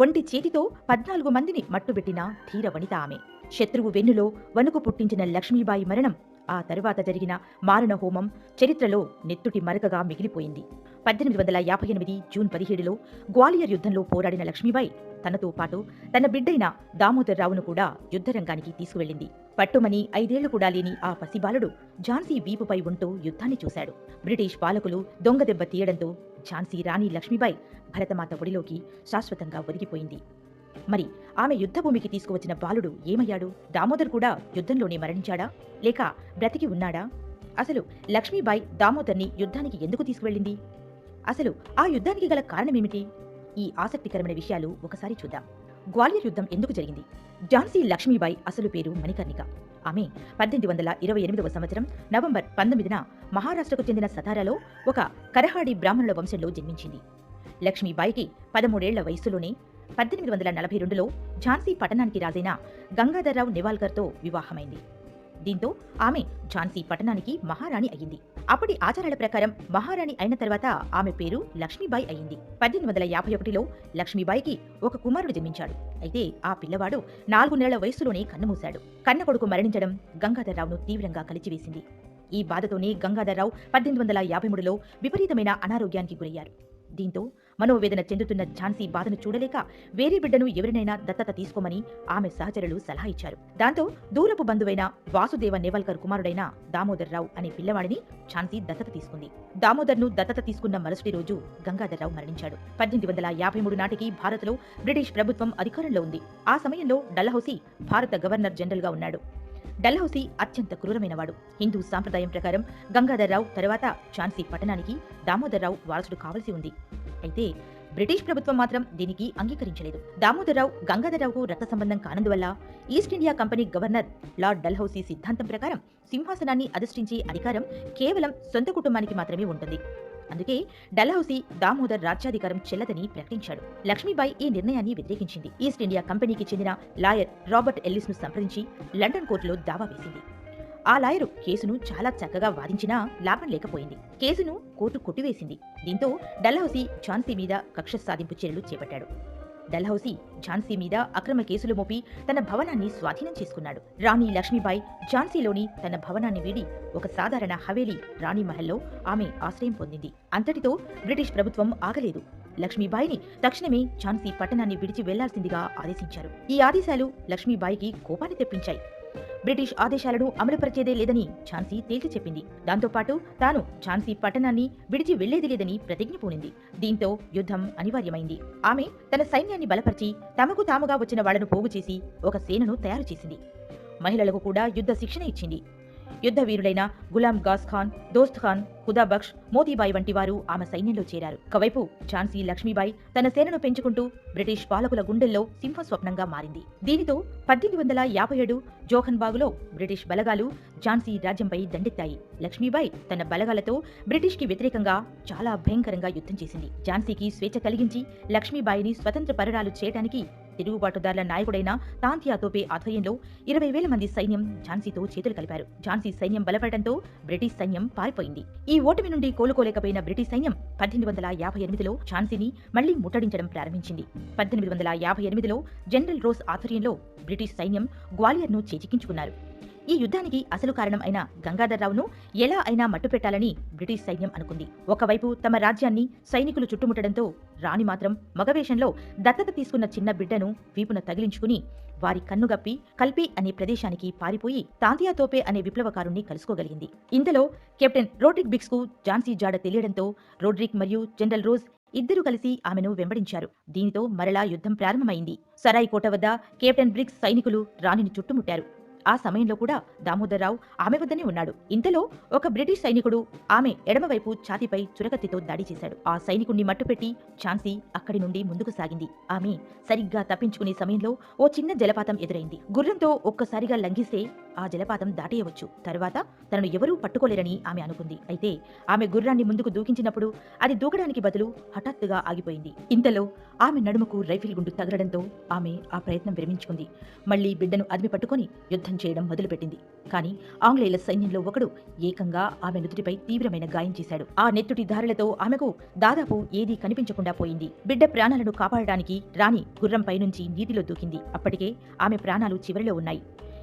ఒంటి చేతితో పద్నాలుగు మందిని మట్టుబెట్టిన ధీర వనిత ఆమె. శత్రువు వెన్నులో వణుకు పుట్టించిన లక్ష్మీబాయి మరణం ఆ తరువాత జరిగిన మారణ హోమం చరిత్రలో నెత్తుటి మరకగా మిగిలిపోయింది. పద్దెనిమిది వందల యాభై ఎనిమిది జూన్ పదిహేడులో గ్వాలియర్ యుద్ధంలో పోరాడిన లక్ష్మీబాయి తనతో పాటు తన బిడ్డైన దామోదర్రావును కూడా యుద్ధరంగానికి తీసుకువెళ్ళింది పట్టుమని ఐదేళ్ళు కూడా లేని ఆ పసిబాలుడు ఝాన్సీ వీపుపై ఉంటూ యుద్ధాన్ని చూశాడు. బ్రిటిష్ పాలకులు దొంగదెబ్బ తీయడంతో ఝాన్సీ రాణి లక్ష్మీబాయి భరతమాత ఒడిలోకి శాశ్వతంగా ఒదిగిపోయింది. మరి ఆమె యుద్ధభూమికి తీసుకువచ్చిన బాలుడు ఏమయ్యాడు? దామోదర్ కూడా యుద్ధంలోనే మరణించాడా? లేక బ్రతికి ఉన్నాడా? అసలు లక్ష్మీబాయి దామోదర్ని యుద్ధానికి ఎందుకు తీసుకువెళ్ళింది? అసలు ఆ యుద్ధానికి గల కారణమేమిటి? ఈ ఆసక్తికరమైన విషయాలు ఒకసారి చూద్దాం. గ్వాలియర్ యుద్ధం ఎందుకు జరిగింది? ఝాన్సీ లక్ష్మీబాయి అసలు పేరు మణికర్ణిక. ఆమె పద్దెనిమిది వందల ఇరవై ఎనిమిదవ సంవత్సరం నవంబర్ పంతొమ్మిదిన మహారాష్ట్రకు చెందిన సతారాలో ఒక కరహాడి బ్రాహ్మణుల వంశంలో జన్మించింది. లక్ష్మీబాయికి పదమూడేళ్ళ వయస్సులోనే పద్దెనిమిది వందల నలభై రెండులో ఝాన్సీ పట్టణానికి రాజైన గంగాధర్రావు నివాల్కర్తో వివాహమైంది. దీంతో ఆమె ఝాన్సీ పట్టణానికి మహారాణి అయ్యింది. అప్పటి ఆచారాల ప్రకారం మహారాణి అయిన తర్వాత ఆమె పేరు లక్ష్మీబాయి అయింది పద్దెనిమిది వందల యాభై ఒకటిలో లక్ష్మీబాయికి ఒక కుమారుడు జన్మించాడు. అయితే ఆ పిల్లవాడు నాలుగు నెలల వయస్సులోనే కన్నుమూశాడు. కన్న కొడుకు మరణించడం గంగాధర్రావును తీవ్రంగా కలిచివేసింది. ఈ బాధతోనే గంగాధర్రావు పద్దెనిమిది వందల యాభై మూడులో విపరీతమైన అనారోగ్యానికి గురయ్యారు. దీంతో మనోవేదన చెందుతున్న ఝాన్సీ బాధను చూడలేక వేరే బిడ్డను ఎవరినైనా దత్తత తీసుకోమని ఆమె సహచరులు సలహా ఇచ్చారు. దాంతో దూరపు బంధువైన వాసుదేవ నేవల్కర్ కుమారుడైన దామోదర్రావు అనే పిల్లవాడిని ఝాన్సీ దత్తత తీసుకుంది. దామోదర్ను దత్తత తీసుకున్న మరుసటి రోజు గంగాధర్రావు మరణించాడు. పద్దెనిమిది వందల యాభై మూడు నాటికి భారత్లో బ్రిటిష్ ప్రభుత్వం అధికారంలో ఉంది. ఆ సమయంలో డల్హౌసీ భారత గవర్నర్ జనరల్గా ఉన్నాడు. డల్హౌసీ అత్యంత క్రూరమైనవాడు. హిందూ సాంప్రదాయం ప్రకారం గంగాధర్రావు తర్వాత ఝాన్సీ పట్టణానికి దామోదర్రావు వారసుడు కావలసి ఉంది. అయితే బ్రిటిష్ ప్రభుత్వం మాత్రం దీనికి అంగీకరించలేదు. దామోదర్రావు గంగాధర్రావుకు రక్త సంబంధం కానందువల్ల East India Company governor Lord Dalhousie సిద్ధాంతం ప్రకారం సింహాసనాన్ని అధిష్ఠించే అధికారం కేవలం సొంత కుటుంబానికి మాత్రమే ఉంటుంది. అందుకే డల్హౌసీ దామోదర్ రాజ్యాధికారం చెల్లదని ప్రకటించాడు. లక్ష్మీబాయి ఈ నిర్ణయాన్ని వ్యతిరేకించింది. ఈస్ట్ ఇండియా కంపెనీకి చెందిన లాయర్ రాబర్ట్ ఎల్లిస్ను సంప్రదించి లండన్ కోర్టులో దావా వేసింది. ఆ లాయరు కేసును చాలా చక్కగా వాదించినా లాభం లేకపోయింది. కేసును కోర్టు కొట్టివేసింది. దీంతో డల్హౌసీ ఝాన్సీ మీద కక్ష సాధింపు చర్యలు చేపట్టాడు. డల్హౌసీ ఝాన్సీ మీద అక్రమ కేసులు మోపి తన భవనాన్ని స్వాధీనం చేసుకున్నాడు. రాణి లక్ష్మీబాయి ఝాన్సీలోని తన భవనాన్ని వీడి ఒక సాధారణ హవేలీ రాణి మహల్లో ఆమె ఆశ్రయం పొందింది. అంతటితో బ్రిటిష్ ప్రభుత్వం ఆగలేదు. లక్ష్మీబాయిని తక్షణమే ఝాన్సీ పట్టణాన్ని విడిచి వెళ్ళాల్సిందిగా ఆదేశించారు. ఈ ఆదేశాలు లక్ష్మీబాయికి కోపాన్ని తెప్పించాయి. బ్రిటిష్ ఆదేశాలను అమలుపరిచేదే లేదని ఝాన్సీ తేల్చి చెప్పింది. దాంతోపాటు తాను ఝాన్సీ పట్టణాన్ని విడిచి వెళ్ళేది లేదని ప్రతిజ్ఞ పూనింది. దీంతో యుద్ధం అనివార్యమైంది. ఆమె తన సైన్యాన్ని బలపరిచి తమకు తాముగా వచ్చిన వాళ్ళను పోగు చేసి ఒక సేనను తయారు చేసింది. మహిళలకు కూడా యుద్ధ శిక్షణ ఇచ్చింది. యుద్ధ వీరులైన గులాం గాస్ ఖాన్ దోస్త్ ఖాన్ ఖుదాబక్ష్ మోతీబాయి వంటి వారు ఆమె సైన్యంలో చేరారు. ఒకవైపు ఝాన్సీ లక్ష్మీబాయి తన సేనను పెంచుకుంటూ బ్రిటిష్ పాలకుల గుండెల్లో సింహస్వప్నంగా మారింది. దీనితో పద్దెనిమిది వందల యాభై ఏడు జోహన్బాగులో బ్రిటిష్ బలగాలు ఝాన్సీ రాజ్యంపై దండెత్తాయి. లక్ష్మీబాయి తన బలగాలతో బ్రిటిష్కి వ్యతిరేకంగా చాలా భయంకరంగా యుద్ధం చేసింది. ఝాన్సీకి స్వేచ్ఛ కలిగించి లక్ష్మీబాయిని స్వతంత్ర పరురాలు చేయడానికి తిరుగుబాటుదారుల నాయకుడైన తాంతియా తోపే ఆధ్వర్యంలో ఇరవై వేల మంది సైన్యం ఝాన్సీతో చేతులు కలిపారు. ఝాన్సీ సైన్యం బలపడటంతో బ్రిటిష్ సైన్యం పారిపోయింది. ఈ ఓటమి నుండి కోలుకోలేకపోయిన బ్రిటిష్ సైన్యం పద్దెనిమిది వందల యాభై ఎనిమిదిలో ఝాన్సీని మళ్ళీ ముట్టడించడం ప్రారంభించింది. పద్దెనిమిది వందల యాభై ఎనిమిదిలో జనరల్ రోస్ ఆధ్వర్యంలో బ్రిటిష్ సైన్యం గ్వాలియర్ను చేజిక్కించుకున్నారు. ఈ యుద్ధానికి అసలు కారణం అయిన గంగాధర్రావును ఎలా అయినా మట్టుపెట్టాలని బ్రిటిష్ సైన్యం అనుకుంది. ఒకవైపు తమ రాజ్యాన్ని సైనికులు చుట్టుముట్టడంతో రాణి మాత్రం మగవేషంలో దత్తత తీసుకున్న చిన్న బిడ్డను వీపున తగిలించుకుని వారి కన్నుగప్పి కల్పి అనే ప్రదేశానికి పారిపోయి తాంతియా తోపే అనే విప్లవకారుణ్ణి కలుసుకోగలిగింది. ఇందులో కెప్టెన్ రోడ్రిక్ బిక్స్కు ఝాన్సీ జాడ తెలియడంతో రోడ్రిక్ మరియు జనరల్ రోజ్ ఇద్దరూ కలిసి ఆమెను వెంబడించారు. దీనితో మరలా యుద్ధం ప్రారంభమైంది. సరాయి కోట వద్ద కెప్టెన్ బ్రిక్స్ సైనికులు రాణిని చుట్టుముట్టారు. ఆ సమయంలో కూడా దామోదర్రావు ఆమె వద్దనే ఉన్నాడు. ఇంతలో ఒక బ్రిటిష్ సైనికుడు ఆమె ఎడమవైపు ఛాతీపై చురకత్తితో దాడి చేశాడు. ఆ సైనికుణ్ణి మట్టుపెట్టి ఛాన్సీ అక్కడి నుండి ముందుకు సాగింది. ఆమె సరిగ్గా తప్పించుకునే సమయంలో ఓ చిన్న జలపాతం ఎదురైంది. గుర్రంతో ఒక్కసారిగా లంఘిస్తే ఆ జలపాతం దాటేయవచ్చు. తరువాత తనను ఎవరూ పట్టుకోలేరని ఆమె అనుకుంది. అయితే ఆమె గుర్రాన్ని ముందుకు దూకించినప్పుడు అది దూకడానికి బదులు హఠాత్తుగా ఆగిపోయింది. ఇంతలో ఆమె నడుముకు రైఫిల్ గుండు తగలడంతో ఆమె ఆ ప్రయత్నం విరమించుకుంది. మళ్ళీ బిడ్డను అదిమి పట్టుకొని యుద్ధం చేయడం మొదలుపెట్టింది. కానీ ఆంగ్లేయుల సైన్యంలో ఒకడు ఏకంగా ఆమె నుదుటిపై తీవ్రమైన గాయం చేశాడు. ఆ నెత్తుటి దారులతో ఆమెకు దాదాపు ఏదీ కనిపించకుండా పోయింది. బిడ్డ ప్రాణాలను కాపాడడానికి రాణి గుర్రంపై నుంచి నీటిలో దూకింది. అప్పటికే ఆమె ప్రాణాలు చివరిలో ఉన్నాయి.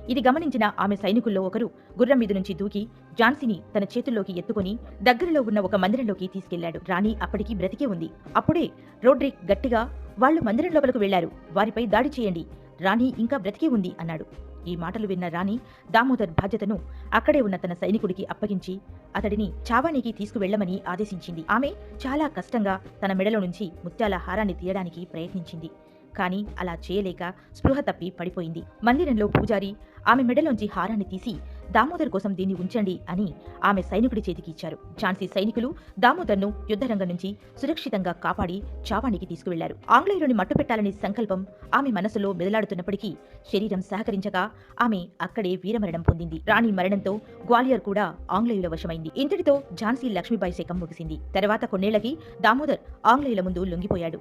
ఇది గమనించిన ఆమె సైనికుల్లో ఒకరు గుర్రం మీద నుంచి దూకి ఝాన్సీని తన చేతుల్లోకి ఎత్తుకొని దగ్గరలో ఉన్న ఒక మందిరంలోకి తీసుకెళ్ళాడు. రాణి అప్పటికి బ్రతికే ఉంది. అప్పుడే రోడ్రిక్ గట్టిగా వాళ్ళు మందిరం లోపలకు వెళ్ళారు వారిపై దాడి చేయండి. రాణి ఇంకా బ్రతికే ఉంది అన్నాడు. ఈ మాటలు విన్న రాణి దామోదర్ బాధ్యతను అక్కడే ఉన్న తన సైనికుడికి అప్పగించి అతడిని చావానికి తీసుకువెళ్ళమని ఆదేశించింది. ఆమె చాలా కష్టంగా తన మెడలో నుంచి ముత్యాల హారాన్ని తీయడానికి ప్రయత్నించింది. కానీ అలా చేయలేక స్పృహ తప్పి పడిపోయింది. మందిరంలో పూజారి ఆమె మెడలోంచి హారాన్ని తీసి దామోదర్ కోసం దీన్ని ఉంచండి అని ఆమె సైనికుడి చేతికి ఇచ్చారు. ఝాన్సీ సైనికులు దామోదర్ను యుద్ధరంగం నుంచి సురక్షితంగా కాపాడి చావానికి తీసుకువెళ్ళారు. ఆంగ్లేయులను మట్టుపెట్టాలనే సంకల్పం ఆమె మనసులో మెదలాడుతున్నప్పటికీ శరీరం సహకరించగా ఆమె అక్కడే వీరమరణం పొందింది. రాణి మరణంతో గ్వాలియర్ కూడా ఆంగ్లేయుల వశమైంది. ఇంతటితో ఝాన్సీ లక్ష్మీబాయి శకం ముగిసింది. తర్వాత కొన్నేళ్ళకి దామోదర్ ఆంగ్లేయుల ముందు లొంగిపోయాడు.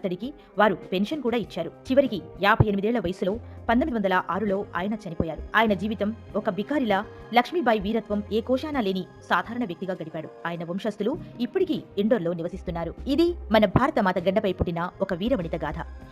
అతడికి వారు పెన్షన్ కూడా ఇచ్చారు. చివరికి యాభై ఎనిమిదేళ్ళ వయసులో పంతొమ్మిది వందల ఆరులో ఆయన చనిపోయారు. ఆయన జీవితం ఒక బికారిలా లక్ష్మీబాయి వీరత్వం ఏ కోశానా లేని సాధారణ వ్యక్తిగా గడిపాడు. ఆయన వంశస్థులు ఇప్పటికీ ఇండోర్లో నివసిస్తున్నారు. ఇది మన భారత మాత గడ్డపై పుట్టిన ఒక వీరవనిత గాథ.